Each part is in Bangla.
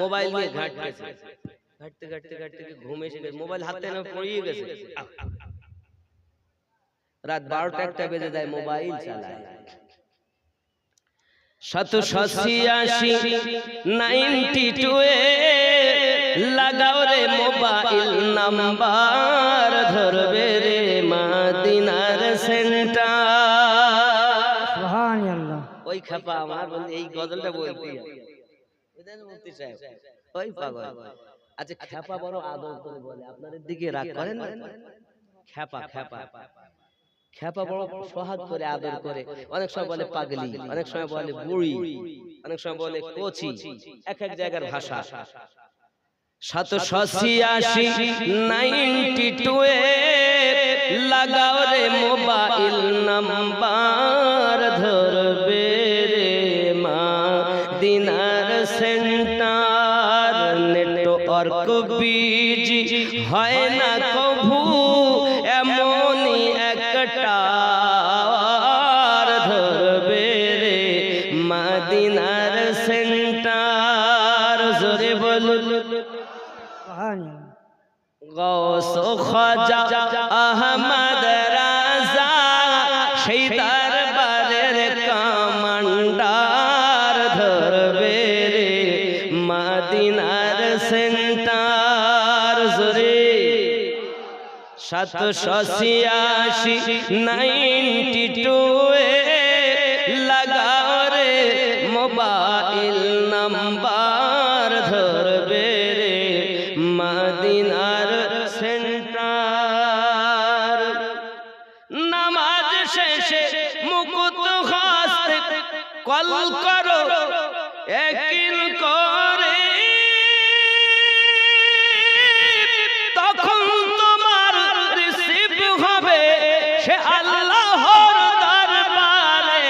মোবাইল নিয়ে ঘাটতেছে ঘাটতে ঘাটতে ঘাটতে ঘুম এসে গেছে। মোবাইল হাতে না পড়িয়ে গেছে। রাত বারোটা একটা বেজে যায় মোবাইল চালায়। শত ছিয়াশি নাইনটি টু লাগাও রে মোবাইল নাম্বার ধরবে রে মাদিনার সেন্টার। সুবহানাল্লাহ। ওই খাপা আমার বন্ধু এই গজলটা বলতে মুফতি সাহেব ওই পাগল আচ্ছা খ্যাপা বড় আদর করে বলে আপনাদের দিকে রাগ করেন খ্যাপা খ্যাপা খ্যাপা। বড় করে আদর করে। অনেক সময় বলে পাগলি অনেক সময় বলে বুড়ি অনেক সময় বলে কোচি এক এক জায়গার ভাষা। সাতশো ছিয়াশি নাইনটি টু লাগাও রে মোবাইল নাম্বার। নেটওয়ার্ক বিজি হয় না কভু, এমনই একটা ধরবে রে মাদিনার সেন্টার। জোরে বলুন। গৌস খাজা আহমদ রাজা, সেই দরবারের কামান্ডার ধরবে রে মাদিনার সেন্টার জোরে। সাতশো ছিয়াশি নাইনটি টু লাগাও রে মোবাইল নাম্বার ধরবে রে। মাদিনার সেন্টার। নামাজ শেষে মুকুত হাসতে কল করো, একিল করে সে আল্লাহর দরবারে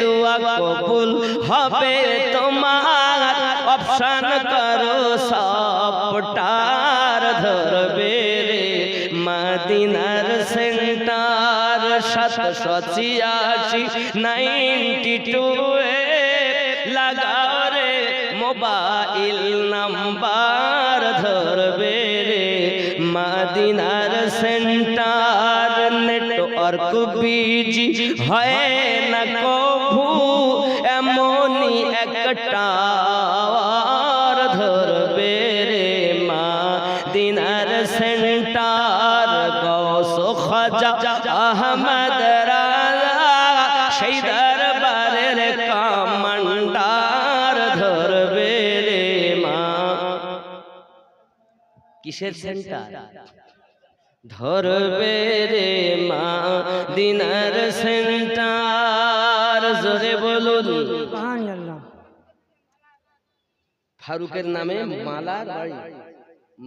দোয়া কবুল হবে তোমার। অপশন করো সবটার ধরবে রে মদিনার সেন্টার সাতশো ছিয়াশি, নাইনটি টু লাগাও রে মোবাইল নাম্বার ধরবে রে মাদিনার সেন্টার নেটওয়ার্ক বিজি হয় না কভু, এমনই একটা ধরবে রে মা। দিনার সেন্টার গৌস খাজা আহমদ কিসের সেন্টার? ধরবে রে মা দিনার সেন্টার জোরে বলুন। ফারুকের নামে মালার বাড়ি।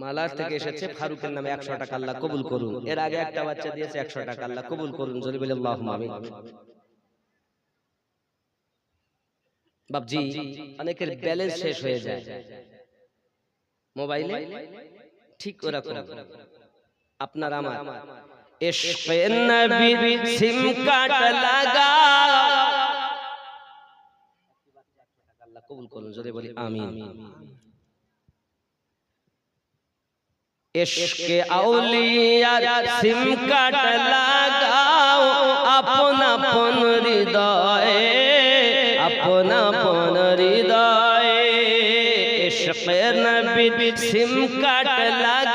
মালার থেকে এসেছে ফারুকের নামে একশো টাকা আল্লাহ কবুল করুন। এর আগে একটা বাচ্চা দিয়েছে একশো টাকা আল্লাহ কবুল করুন জোরে বলে আল্লাহ আমিন। বাবজি অনেকের ব্যালেন্স শেষ হয়ে যায়। মোবাইলে ঠিক ওরকম। আপনার আমার। ইশকে নবী সিম কার্ড লাগা। আল্লাহ কবুল করুন যদি বলি আমিন। ইশকে আউলিয়ার সিম লাগাও। আপন আপন হৃদয়ে। আপন আপন হৃদয়ে। ইশকে নবী সিম কার্ড লাগাও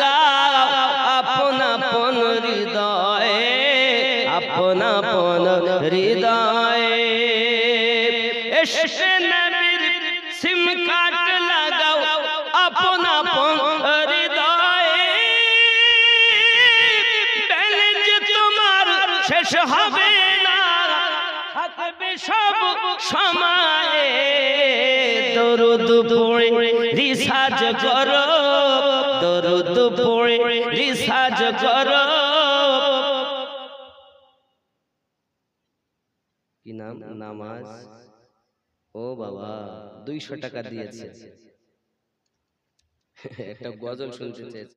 তোমার শেষ হবে না থাকবে সব সময়ে দরুদ পড়ে রিসার্চ করো দরুদ পড়ে রিসার্চ করো নামাজ ও বাবা দুইশো টাকা দিয়েছে। একটা গজল শুনতে চেয়েছে।